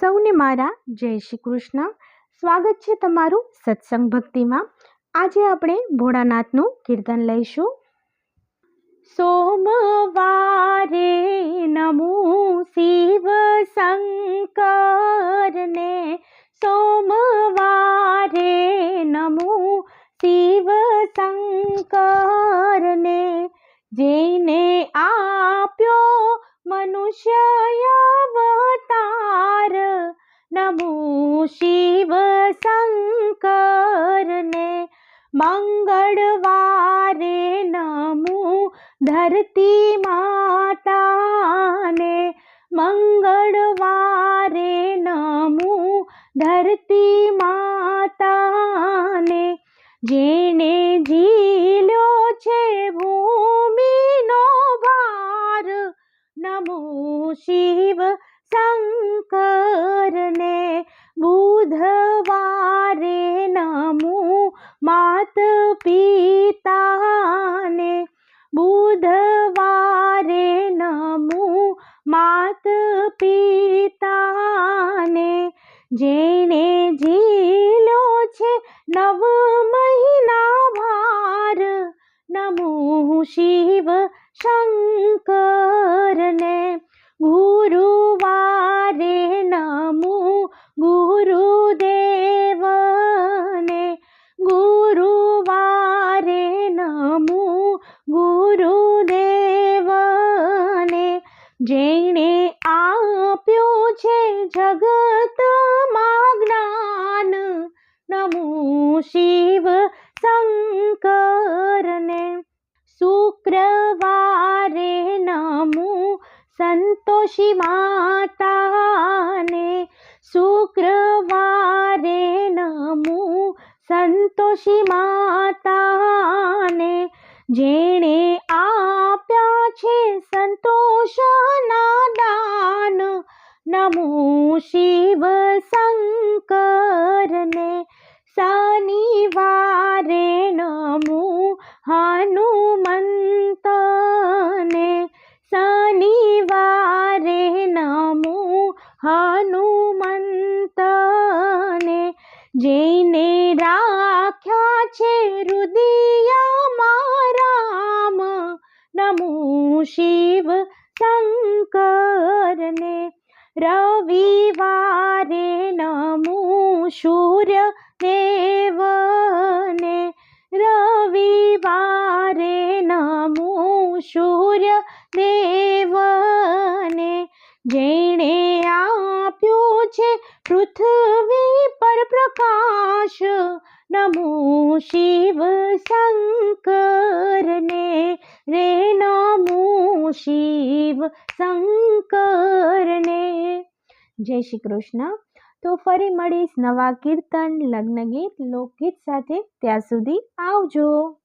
સૌને મારા જય શ્રી કૃષ્ણ. સ્વાગત છે તમારું સત્સંગ ભક્તિમાં. આજે આપણે ભોળાનાથનું કીર્તન લઈશું. સોમવારે નમો શિવ શંકરને સોમવારે નમો શિવ શંકરને જેને આપ્યો મનુષ્ય નમો શિવ શંકરને મંગળવારે નમું ધરતી માતાને મંગળવારે નમું ધરતી માતાને જેણે ઝીલ્યો છે ભૂમિનો ભાર, નમો શિવ શંકરને બુધવારે નમો માત પિતાને બુધવારે નમો માત પિતાને જેણે ઝીલો છે નવ મહિના ભાર, નમો શિવ શંકરને. ગુરુવારે જેણે આપ્યો છે જગતમાં જ્ઞાન નમો શિવ શંકરને. શુક્રવારે નમો સંતોષી માતાને. શુક્રવારે નમો સંતોષી માતાને. જેણે આપ્યા છે સંતોષના દાન નમો શિવ શંકરને શનિવારે નમો હનુમંતને શનિવારે નમો હનુમંતને જેને રાખ્યા છે રુદિયા મારામ નમો શિવ શંકરને રવિવારે નમું સૂર્ય દેવને રવિવારે નમું સૂર્ય દેવને જેણે આપ્યો છે પૃથ્વી પર પ્રકાશ, નમો શિવ શંકરને રે શિવ શંકરને. જય શ્રી કૃષ્ણ. તો ફરી મળીશ નવા કીર્તન લગ્ન ગીત લોકગીત સાથે. ત્યાં સુધી આવજો.